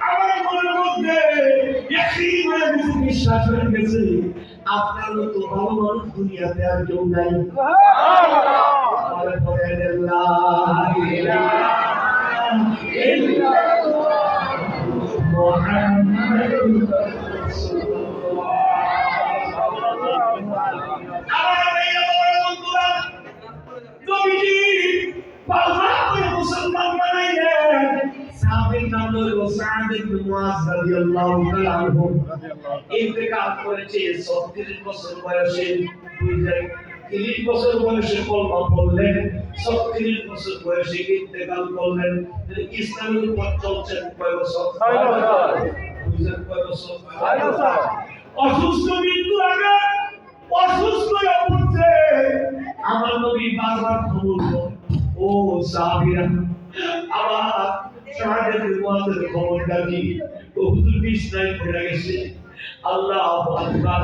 আপনার মনের মধ্যে বিশ্বাস হয়ে গেছে আপনার মতো ভালো মানুষ দুনিয়াতে আর কেউ নাই আমার পরে লা ইল্লাল্লাহ সাহাবীর নাম সাদ ইবনে মুআজ রাদিয়াল্লাহু তাআলা আনহু ইন্তেকাল করেছে 36 বছর বয়সে 30 বছর বয়সে কলমা পড়লেন 36 বছর বয়সে ইন্তেকাল করলেন ইসলামের উপর চলছেন কয় বছর ছয় বছর। বুঝলেন কয় বছর ছয় বছর। অসুস্থ মৃত্যু আগে অসুস্থ পড়ছে আমার নবী বারবার খবর ও সাহাবীরা আবার শাহাদাতের মুআজ্জের খবরটা কি ও হুজুর বিছনায় পড়ে গেছে আল্লাহু আকবার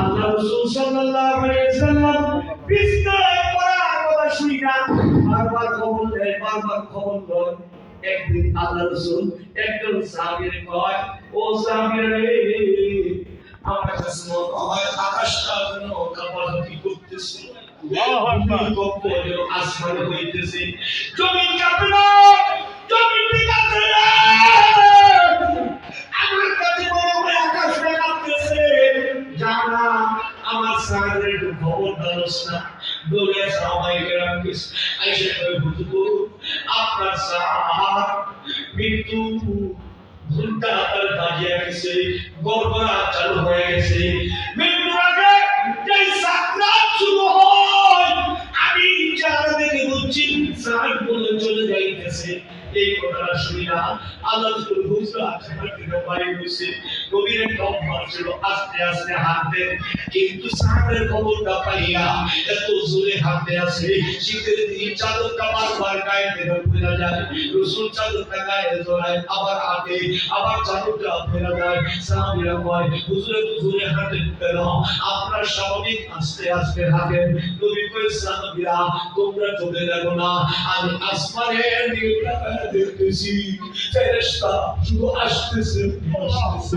আল্লাহ রাসূল সাল্লাল্লাহু আলাইহি সাল্লাম বিছনায় পড়ার কথা শুনি না বারবার খবর দেয় বারবার খবর দেয় একদিন আল্লাহ রাসূল একজন সাহাবীর কয় ও সাহাবীরা রে আমার কাছে মনে হয় আকাশটা করতেছে আল্লাহু আকবার। ভূমিকম্প আসমানে হইতেছে জমিন কাঁপে না আপনার সাহার মৃত্যু ঘুমটা তার বাজিয়ে গেছে চালু হয়ে গেছে। মৃত্যুর আগে যেই হয়, আমি যারা দেখে বুঝছি সাহেব চলে যাইতেছে এই কথাটা শুনিয়া আল্লাহ বসে নবীর অভ্যাস ছিল, আস্তে আস্তে হাঁটতে। কিন্তু সাহেবের খবরটা পাইয়া এত জোরে হাঁটতে আসে, শীতের দিন চাদরটা বারবার গায়ে থেকে ফেরা যায়। রসুন চাদরটা গায়ে জড়ায় আবার হাঁটে, আবার চাদরটা ফেরা যায়। সাহাবিরা কয়, হুজুরে তো জোরে কেন? আপনার স্বাভাবিক আস্তে আস্তে হাঁটেন। নবী কয়, সাহাবিরা, তোমরা চলে দেখো না। আমি আসমানের দিকে দেখতেছি ফেরেশতা শুধু আসতেছে আসতেছে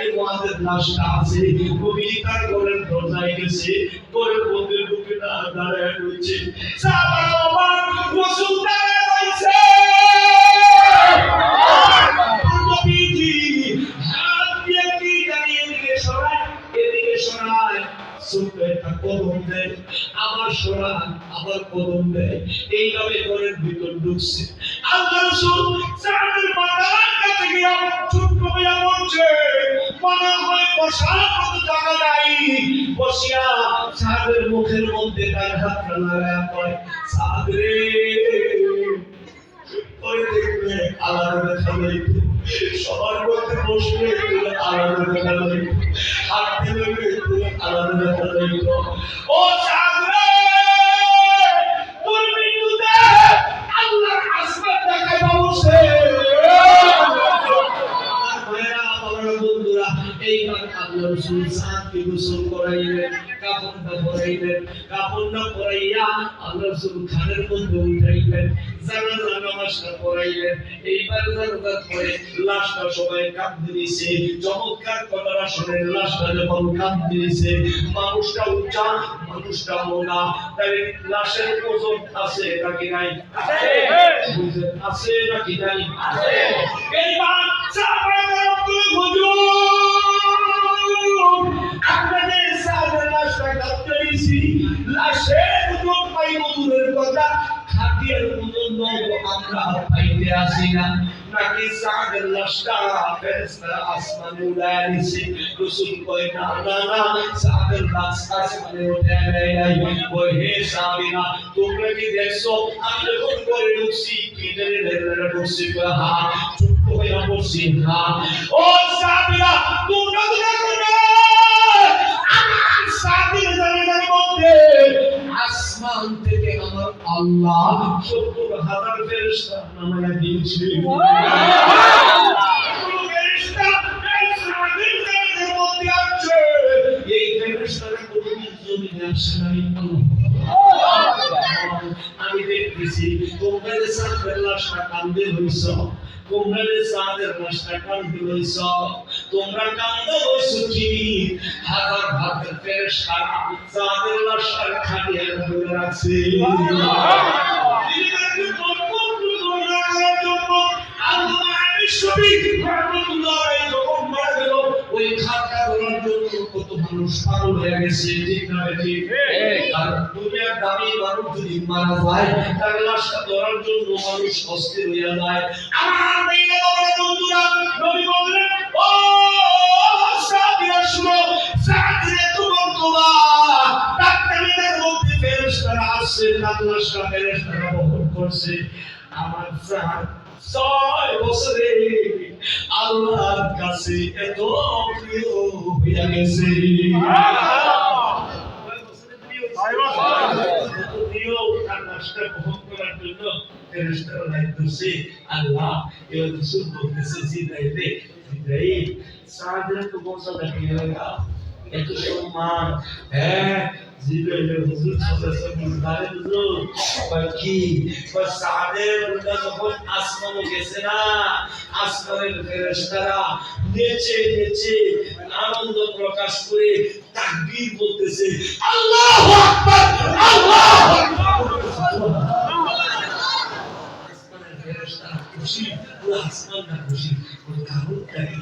মুআযের লাশটা আছে। নবী তার ঘরের দরজায় গেছে মধ্যে ঢুকে না দাঁড়ায় রয়েছে। আমার রাসূল দাঁড়ায় রয়েছে। আবার সরায় আবার কদম দেয়। এইভাবে ঘরের ভিতর ঢুকছে। আল্লাহ রাসূল সাহাবের মাথার কাছে গিয়া ছোট্ট হইয়া বলছে, মনে হয় বসার মতো জায়গা নাই। বসিয়া সাহাবের মুখের মধ্যে আলাদা দেখা যাইতো আল্লাহ রসুল খানের মধ্যে উঠাইলেন জানাজা নামাজটা পড়াইলেন এইবার জানাজা পড়ে লাশটা সবাই দিছে চমৎকার লাশটা যখন দিছে মানুষটা উচ্চা মানুষটা মোনা তাই লাশের ওজন আছে নাকি নাই? আছে। নাকি নাই? এইবার সাহাবায়ে হুজুর আপনাদের লাশটা লাশের পাই মধুরের কথা খাটি বিয়ের আমরা পাইতে আসি না। নাকি সাদের লাশটা ফেরেশতা আসমানে উড়ায় নিছে রসুল কয়, না না না সাদের লাশ আসমানে উঠায় নেয় নাই। ওই হে সাবিনা তোমরা কি দেখছ? আমি যখন করে ঢুকছি কিটারে ধরে ঢুকছি, কয়, হা, চুপ হয়ে বসছি হা। ও সাবিনা তোমরা তোমরা করবে আমার সাবির জামিনের মধ্যে? আসমান থেকে আমার আল্লাহ সত্তর হাজার ফেরেশতা নামায়া দিয়েছে। এই নাই। আমি দেখতেছি তোমরা যে লাশটা কান্দে হইছ তোমরা যে লাশটা কান্দে হইছ তোমরা কান্দে সুখী। হাজার হাজার ফেরেশতা সাদের লাশার খাটিয়ে ধরে রাখছে ওই মারা গেল ওই খাতা মানুষ পাগল হয়ে গেছে ঠিক না ঠিক? আর দুনিয়ার দামি মানুষ যদি মারা যায় তার লাশটা ধরার জন্য মানুষ অস্থির হয়ে যায়। আমার বন্ধুরা নবী বললেন ও সাবিরা শুনো সাবিরে তোমার দোয়া ডাক্তারের মধ্যে ফেরেশতারা আসছে তার লাশটা ফেরেশতারা বহন করছে। আমার ছয় বছরে আল্লাহর কাছে এত প্রিয় হইয়া গেছে। আল্লাহ বলতেছে জিব্রাইলে। জিব্রাইল দেখি এত সম্মান। হ্যাঁ জিব্রাইলে হুজুর সাল্লাল্লাহু হুজুর কয় কি? কয় সাহাদের উল্টা যখন আসমানে গেছে না, আসমানের ফেরেশতারা নেচে নেচে আনন্দ প্রকাশ করে তাকবীর বলতেছে, আল্লাহু আকবার আল্লাহু আকবার। আসমানের ফেরেশতারা খুশি, পুরো আসমানটা খুশি ওর কারণটা কি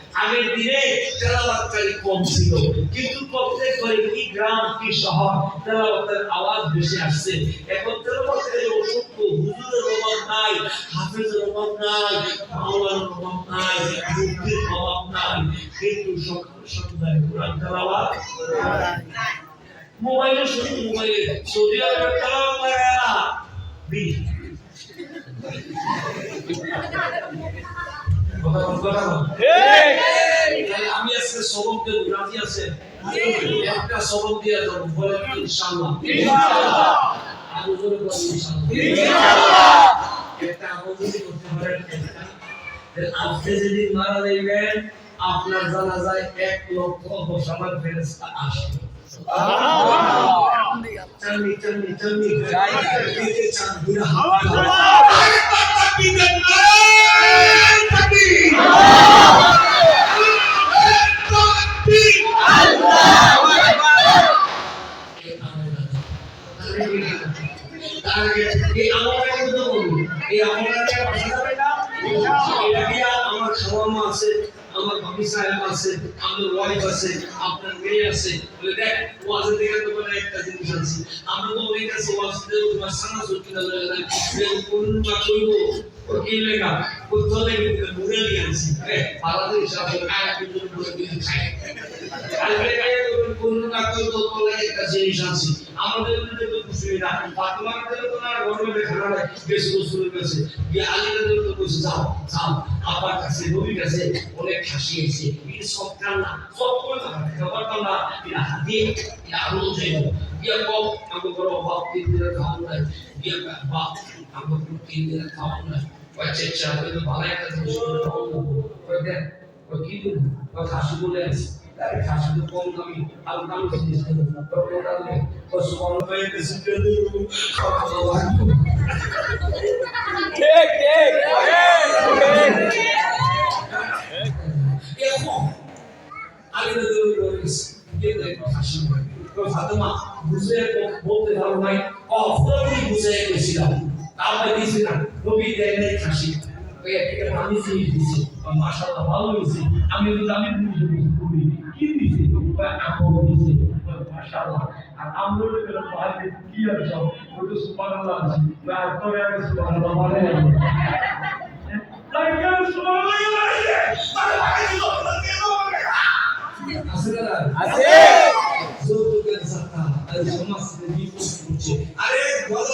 আগের দিনে তেলাওয়াতকারী কম ছিল। কিন্তু প্রত্যেক ঘরে কি গ্রাম, কি শহর, তেলাওয়াতের আওয়াজ বেশি আসছে। এখন তেলাওয়াতের অসংখ্য হুজুরের অভাব নাই, হাফেজের অভাব নাই মাওলানার অভাব নাই মুক্তির অভাব নাই। কিন্তু সকাল সন্ধ্যায় কোরআন তেলাওয়াত? মোবাইলে শুধু মোবাইলে। সৌদি আরবের বিল কথা বল, কথা আমি আজকে রাজি আছে। একটা সবক দিয়ে দেবো বলে ইনশাআল্লাহ। আরও জোরে বলি ইনশাআল্লাহ। একটা আমলি করতে পারেন একটা যে মারা যাইবেন আপনার জানাজায় এক লক্ষ বসাবার ফেরেস্তা আসবে। চান্দি চান্দি চান্দি চান্দি চান্দি আমার ভাবি সাহেব আছে আমার ওয়াইফ আছে আপনার মেয়ে আছে বলে দেখ ওয়াজের দিকে তো বলে একটা জিনিস আছে আমরা তো ওই কাছে ওয়াজ দেব তোমার সানা সুটি না কোন মা কইবো ও কি লেখা কোথায় মুড়ে দিয়ে আনছি। রে পালাতে হিসাবে আয়া কিন্তু মুড়ে দিয়ে খায় কোন না কইবো তো লাগে একটা জিনিস আছে। আমাদের মধ্যে তো খুশি না ফাতেমাদের তো না গর্বে খানা নাই বেশ রসুলের কাছে গিয়ে আলীদের তো কইছে যাও যাও। আবার কাছে নবীর কাছে অনেক হাসি এসে এটা সব কান্না, সব করে না খাবার কান্না এটা হাতে এটা আলো যাইব গিয়া কম আমাকে বড় বাপ তিন দিনের নাই। গিয়া বাপ, আমাকে তিন দিনের খাওয়ান নাই। বাচ্চা ইচ্ছা করে তো ভালো একটা জিনিস ওই কি বলব? হাসি বলে আছে। হাসি তো কম দামি আর দামি জিনিস ঠিক ঠিক এখন আমি তো। তো ফাতেমা বুঝে বলতে পারো নাই অফরই বুঝে গেছিলাম তারপরে দিয়েছি না। নবী দেয় নাই একটা আমি জিনিস দিছি মাশাআল্লাহ ভালো হয়েছে। আমি আমি বুঝে কি দিছে আমল দিছে মাশাআল্লাহ। আর আমল করে ভাই কি আর সব? ওটা সুবহানাল্লাহ না তোরে আগে সুবহানাল্লাহ মানে লাগে সুবহানাল্লাহ আসলে না আছে যৌতুকের জাকা আর সমাজ করছে আরে ভালো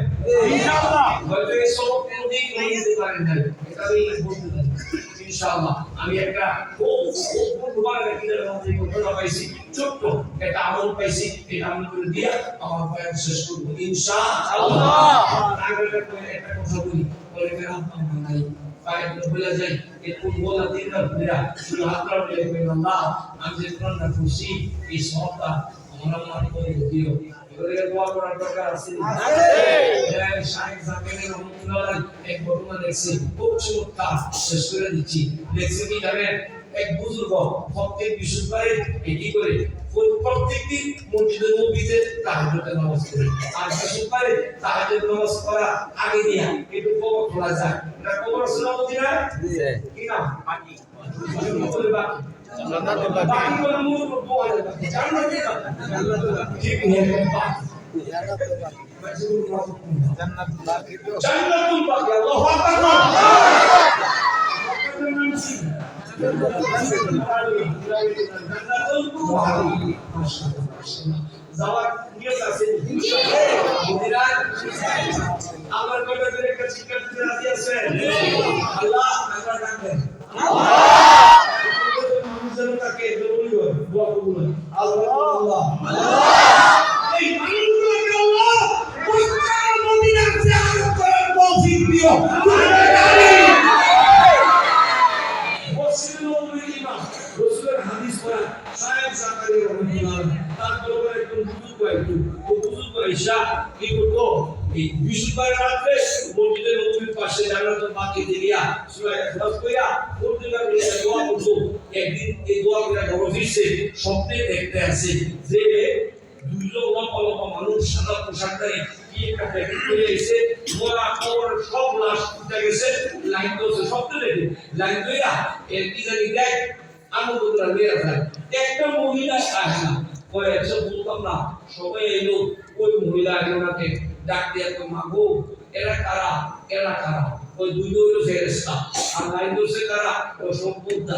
ইনশাআল্লাহ। হয়তো এই সবক কোনদিন নিয়ে যেতে পারেন না এটা আমি বলতে চাই ইনশাআল্লাহ। আমি একটা খুব খুব দুবার একটা ঘটনা পাইছি। ছোট্ট একটা আমল পাইছি। এটা আমি করে দিয়া আমার বয়ান শেষ করব। ইনশাআল্লাহ। আগের একটা কথা বলি। বলে কেন আমার নাই পায়ে বলে যাই। এই ফুটবল দিন না পুরা শুধু হাত বলে আল্লাহ আমি যে খুশি এই সবটা আমরা করে দিও। হ্যাঁ এক ঘটনা দেখছি। খুব চমৎকার শেষ করে দিচ্ছি। দেখছি কি জানেন? এক বুজুর্গ প্রত্যেক বৃহস্পতিবারে এটি করে প্রত্যেকদিন মসজিদে নবীতে তাহাজ্জুদের নামাজ পড়ে। আর বৃহস্পতিবারে তাহাজ্জুদ নামাজ পড়া আগে দিয়া একটু কবর খোলা যায়। এটা কবর সুন্নাত না কি নাম? বাকি। বাকি। বাকি। করে মূল বাকি। জান্নাতে বাকি। ঠিক নিয়ে বাকি। জান্নাতুল বাকি। আল্লাহু আকবার। যাওয়ার আল্লাহ আমরা মানুষজন তাকে জরুরি হয় দোয়া কবুল হয় আল্লাহ এই মানুষগুলোকে আল্লাহ পরিষ্কার মদিনার জিয়ারত করার তৌফিক দিও মসজিদে নববীর ইমাম রাসূলের হাদিস পড়া সাহেব জাকারি রহমাতুল্লাহ তার দরবারে একজন বুজুর্গ আইতো ও বুজুর্গ আইসা কি করতো এই বৃহস্পতিবার রাতে মসজিদে নববীর পাশে জান্নাতুল বাকি দিয়া সূরা ইখলাস কইরা প্রত্যেকবার বলে দোয়া করতো একদিন এই দোয়া করে ঘর ফিরছে স্বপ্নে আছে যে দুইজন লম্বা মানুষ সাদা পোশাক পরে কি একটা প্যাকেট করে এসে মোরা কবর সব লাশ উঠে গেছে, লাইন করছে স্বপ্নে দেখে। লাইন কইরা এর কি জানি দেখ আনন্দ করে যায়। একটা মহিলা আসে না ওই একশো বলতাম না, সবাই এলো, ওই মহিলা এলো নাকে, ডাক দিয়ে তো মাগো এরা কারা? এরা কারা? ওই দুই ফেরেস্তা আর লাইন ধরছে কারা? ও সম্পদা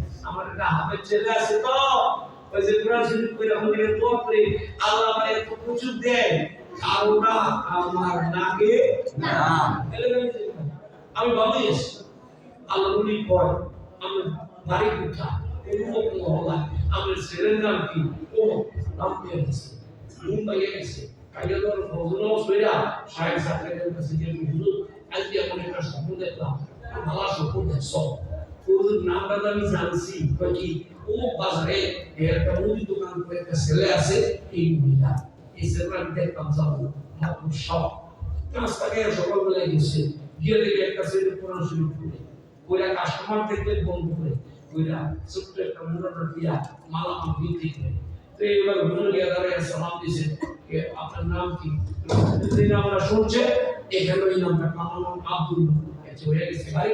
আমার একটা হাফের ছেলে আছে তো। ওই যে কোরআন শরীফ করে আমাকে দোয়া আল্লাহ আমার এত প্রচুর দেয় কারোটা আমার নাকে আমি ভাবি আল্লাহ উনি কয় আমার বাড়ি কোথা অমুক মহল্লা আমার ছেলের নাম কি? ও নাম দিয়ে গেছে মুম্বাই গেছে। কাজে তোর ভজন সইরা সাহেব সাহেবের কাছে যে আজকে এমন একটা স্বপ্ন দেখলাম। ভালো স্বপ্ন দেখছ। হুজুর নামটা আমি জানছি কি, ও বাজারে একটা মুদি দোকান করে একটা ছেলে আছে, এই মহিলা। এই ছেলেটা আমি দেখতাম যাব আমার সব পাঁচটা গিয়ে সকালবেলায় গেছে। গিয়ে দেখে একটা ছেলে কোরআন শরীফ পড়ে। ওইরা কাস্টমার দেখলে বন্ধ করে। ওইরা ছোট্ট একটা মুরাটা দিয়া মালা বিক্রি করে। তো এবার হুজুর গিয়ে দাঁড়িয়ে সালাম দিয়েছে যে, আপনার নাম কি? আমরা শুনছে। এখানে ওই নামটা আমার আব্দুল আচ্ছা হয়ে গেছে। বাড়ি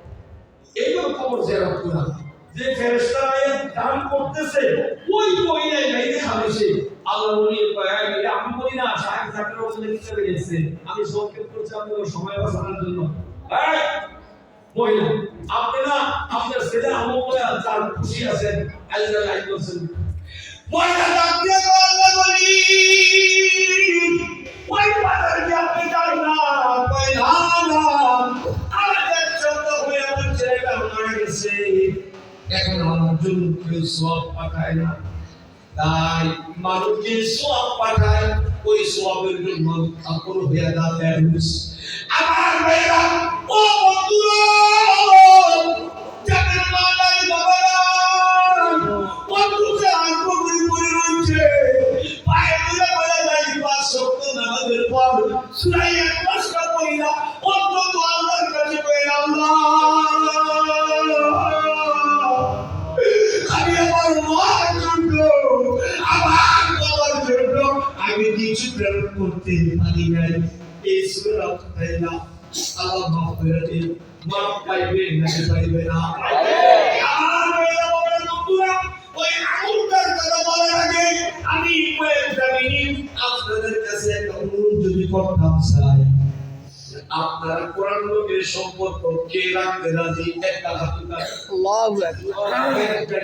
এইবার খবর জেরাত করা যে ফেরেশতারা দান করতেছে, ওই মহিলাই গাইতে খাবেছে আল্লাহ কয় এটা আমি বলি না, সাহেব জাকির হোসেন লিখতে পেরেছে আমি সংক্ষেপ করছি আপনাদের সময় বাঁচানোর জন্য। মহিলা, আপনি না আপনার ছেলে আমল যার খুশি আছেন, আল্লাহ লাইক করছেন। মহিলা ডাক আল্লাহ বলি। ওই বাজার কি আপনি যান না? কয় না। মারা গেছে এখন আমার জন্য কেউ সব পাঠায় না তাই মানুষকে সব পাঠায় ওই সবের জন্য কাপড় হয়ে দাঁড়ায় আমার ভাইরা ও বন্ধুরা যাদের মা নাই বাবা নাই বন্ধুকে আগ্রহী করে রয়েছে পায়ে ধরে বলে যাই পাঁচ কিছু প্রেরণ করতে পারি নাই। এই সুরাত তাইলা আল্লাহ মাফ পাইবে নাকি পাইবে না আমার মেয়েরা বলেন বন্ধুরা ওই আঙুলটার কথা বলার আগে আমি আপনাদের কাছে একটা অনুরোধ যদি করতাম চাই আপনার কোরআন লোকের সম্পর্ক কে রাখতে রাজি? একটা হাত উঠান। আল্লাহু আকবার।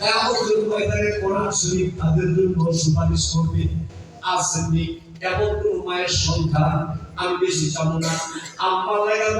কেমন ময়দানে শরীফ, তাদের জন্য সুপারিশ করবে। আসেননি এমন মায়ের সন্তান, আমি বেশি চাবো না। আমার লাগা